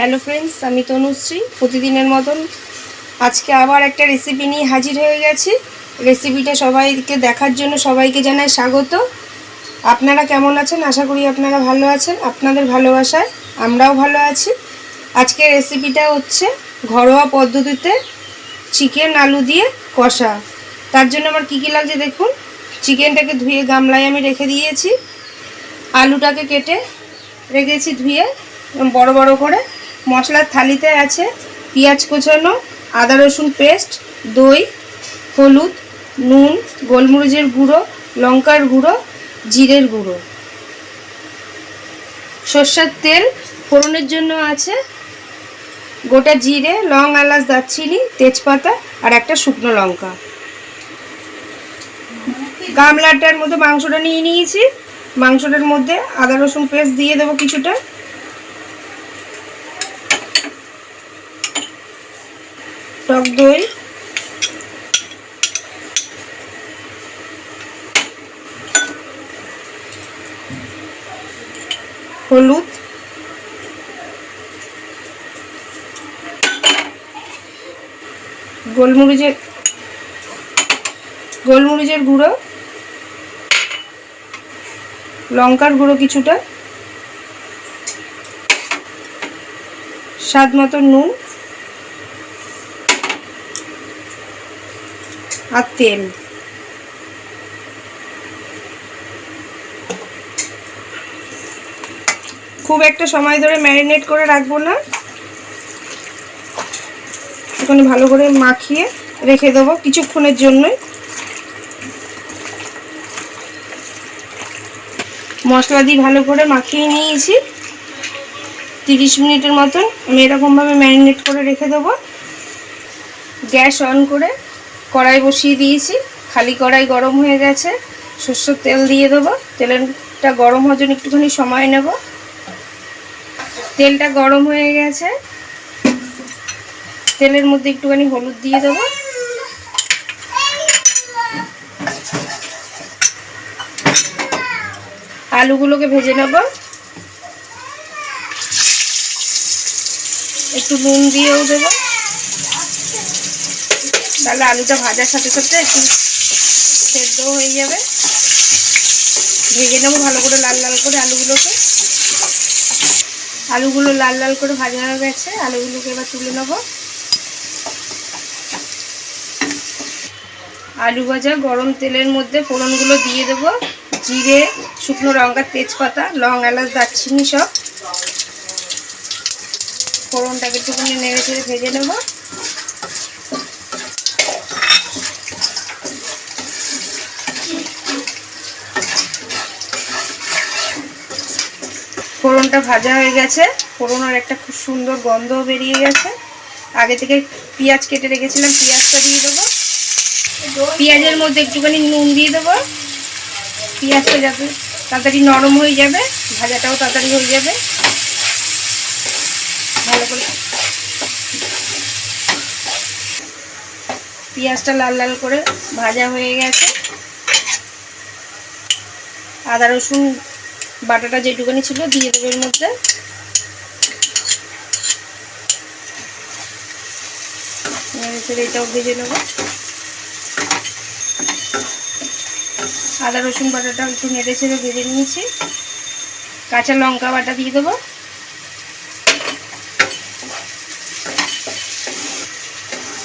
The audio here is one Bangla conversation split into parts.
হ্যালো ফ্রেন্ডস আমি তনুশ্রী। প্রতিদিনের মতন আজকে আবার একটা রেসিপি নিয়ে হাজির হয়ে গেছি। রেসিপিটা সবাইকে দেখার জন্য সবাইকে জানাই স্বাগত। আপনারা কেমন আছেন? আশা করি আপনারা ভালো আছেন। আপনাদের ভালোবাসায় আমরাও ভালো আছি। আজকে রেসিপিটা হচ্ছে ঘরোয়া পদ্ধতিতে চিকেন আলু দিয়ে কষা। তার জন্য আমার কী কী লাগছে দেখুন। চিকেনটাকে ধুয়ে গামলায় আমি রেখে দিয়েছি। আলুটাকে কেটে রেখেছি ধুয়ে, বড় বড় করে। মশলার থালিতে আছে পেঁয়াজ কোচানো, আদা রসুন পেস্ট, দই, হলুদ, নুন, গোলমরিচের গুঁড়ো, লঙ্কার গুঁড়ো, জিরের গুঁড়ো। সর্ষের তেল ফোড়নের জন্য আছে গোটা জিরে, লং, এলাচ, দারচিনি, তেজপাতা আর একটা শুকনো লঙ্কা। গামলাটার মধ্যে মাংসটা নিয়ে নিয়েছি। মাংসটার মধ্যে আদা রসুন পেস্ট দিয়ে দেবো কিছুটা। টক দই। হলুদ। গোলমরিচের গোলমরিচের গুঁড়ো। লঙ্কার গুঁড়ো কিছুটা। স্বাদ মতো নুন। আর তেল খুব একটা সময় ধরে ম্যারিনেট করে রাখব না। ওখানে ভালো করে মাখিয়ে রেখে দেবো কিছুক্ষণের জন্যই। মশলা দিয়ে ভালো করে মাখিয়ে নিয়েছি। তিরিশ মিনিটের মতন আমি এরকমভাবে ম্যারিনেট করে রেখে দেবো। গ্যাস অন করে কড়াই বসিয়ে দিয়েছি। খালি কড়াই গরম হয়ে গেছে। সর্ষের তেল দিয়ে দেবো। তেলটা গরম হওয়ার জন্য একটুখানি সময় নেব। তেলটা গরম হয়ে গেছে। তেলের মধ্যে একটুখানি হলুদ দিয়ে দেবো। আলুগুলোকে ভেজে নেব। একটু নুন দিয়েও দেবো। তাহলে আলুটা ভাজার সাথে সাথে একটু সেদ্ধ হয়ে যাবে। ভেজে নেব ভালো করে লাল লাল করে আলুগুলোকে। আলুগুলো লাল লাল করে ভাজা হয়ে গেছে, আলুগুলোকে এবার তুলে নেব। আলু ভাজা গরম তেলের মধ্যে ফোড়নগুলো দিয়ে দেবো, জিরে, শুকনো লঙ্কার তেজপাতা, লং, এলাচ, দারচিনি সব। ফোড়নটাকে একটুখানি নেড়ে চেড়ে ভেজে নেব। ফোড়নটা ভাজা হয়ে গেছে। ফোড়নের একটা খুব সুন্দর গন্ধ বেরিয়ে গেছে। আগে থেকে পেঁয়াজ কেটে রেখেছিলাম, পেঁয়াজটা দিয়ে দেবো। পেঁয়াজের মধ্যে একটুখানি নুন দিয়ে দেবো। পেঁয়াজটা যাতে তাড়াতাড়ি নরম হয়ে যাবে, ভাজাটাও তাড়াতাড়ি হয়ে যাবে। ভালো করে পেঁয়াজটা লাল লাল করে ভাজা হয়ে গেছে। আদা রসুন বাটাটা যেটুকুনি ছিল দিয়ে দেবো এর মধ্যে। এটাও ভেজে নেব। আদা, রসুন বাটাটা একটু নেড়ে ছেড়ে ভেজে নিয়েছি। কাঁচা লঙ্কা বাটা দিয়ে দেবো।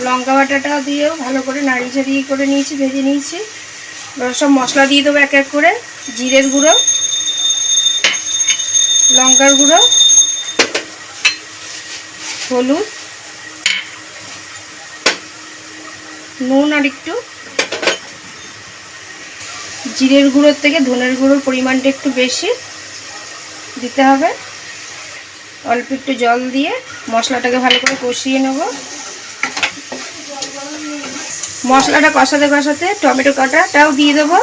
লঙ্কা বাটাটাও দিয়েও ভালো করে নাড়ি চাড়িয়ে করে নিয়েছি, ভেজে নিয়েছি। সব মশলা দিয়ে দেবো এক এক করে, জিরের গুঁড়ো। লঙ্কার গুঁড়ো, হলুদ, নুন আর একটু। জিরের গুঁড়োর থেকে ধনের গুঁড়োর পরিমাণটা একটু বেশি দিতে হবে। অল্প একটু জল দিয়ে মশলাটাকে ভালো করে কষিয়ে নেব। মশলাটা কষাতে কষাতে টমেটো কাটাটাও দিয়ে দেবো।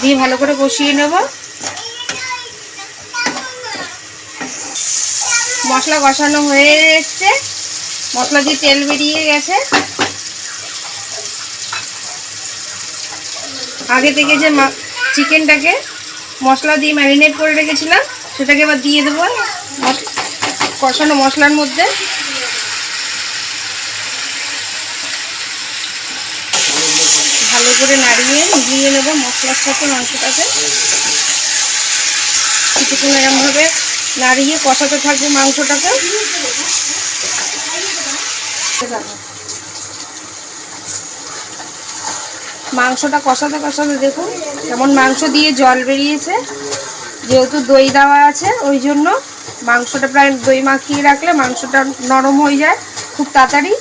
দিয়ে ভালো করে কষিয়ে নেব। মশলা কষানো হয়ে এসছে মশলা দিয়ে তেল বেরিয়ে গেছে। আগে থেকে যে চিকেনটাকে মশলা দিয়ে ম্যারিনেট করে রেখেছিলাম, সেটাকে এবার দিয়ে দেবো কষানো মশলার মধ্যে। ভালো করে নাড়িয়ে মিলিয়ে নেব মশলার সাথে, মাংসটাকে। কিছুক্ষণ এরমভাবে নাড়িয়ে কষাতে থাকব মাংসটাকে। মাংসটা কষাতে কষাতে দেখুন যেমন মাংস দিয়ে জল বেরিয়েছে। যেহেতু দই দেওয়া আছে, ওই জন্য মাংসটা প্রায় দই মাখিয়ে রাখলে মাংসটা নরম হয়ে যায় খুব তাড়াতাড়ি।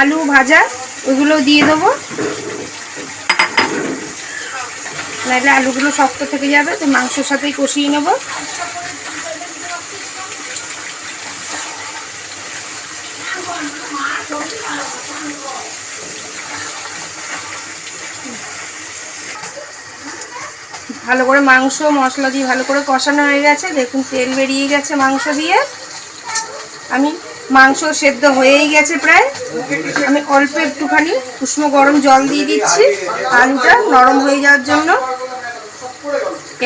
আলু ভাজা, ওইগুলো দিয়ে দেবো। নাহলে আলুগুলো শক্ত থেকে যাবে, তো মাংসের সাথেই কষিয়ে নেব। ভালো করে মাংস, মশলা দিয়ে ভালো করে কষানো হয়ে গেছে। দেখুন তেল বেরিয়ে গেছে মাংস দিয়ে। আমি মাংস সেদ্ধ হয়েই গেছে প্রায়। আমি অল্প একটুখানি উষ্ণ গরম জল দিয়ে দিচ্ছি। আলুটা নরম হয়ে যাওয়ার জন্য।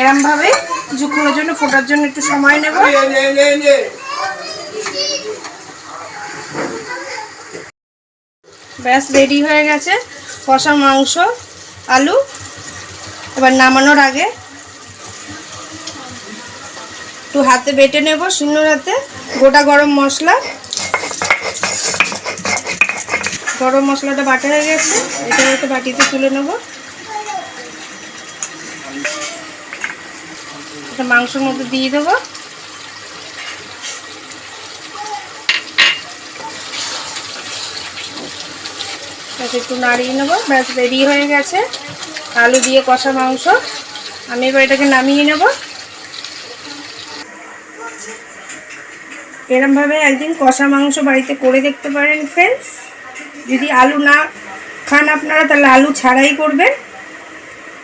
এরমভাবে কিছুক্ষণের জন্য, ফোটার জন্য একটু সময় নেব। ব্যাস, রেডি হয়ে গেছে কষা মাংস, আলু। এবার নামানোর আগে একটু হাতে বেটে নেব শূন্যর হাতে গোটা গরম মশলা। গরম মশলাটা বাটা হয়ে গেছে। এটা একটা বাটিতে তুলে নেব। এটা মাংসের মধ্যে দিয়ে দেবো। একটু নাড়িয়ে নেব। ব্যাস, রেডি হয়ে গেছে। আলু দিয়ে কষা মাংস। আমি এবার এটাকে নামিয়ে নেব। এরমভাবে একদিন কষা মাংস বাড়িতে করে দেখতে পারেন ফ্রেন্ডস যদি আলু না খান আপনারা, তাহলে আলু ছাড়াই করবেন।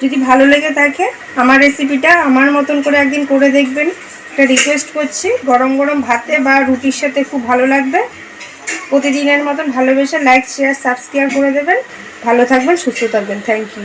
যদি ভালো লেগে থাকে, আমার রেসিপিটা আমার মতন করে একদিন করে দেখবেন। এটা রিকোয়েস্ট করছি, গরম গরম ভাতে বা রুটির সাথে খুব ভালো লাগবে। প্রতিদিনের মতন ভালোবেসে লাইক শেয়ার সাবস্ক্রাইব করে দেবেন। ভালো থাকবেন, সুস্থ থাকবেন। Thank you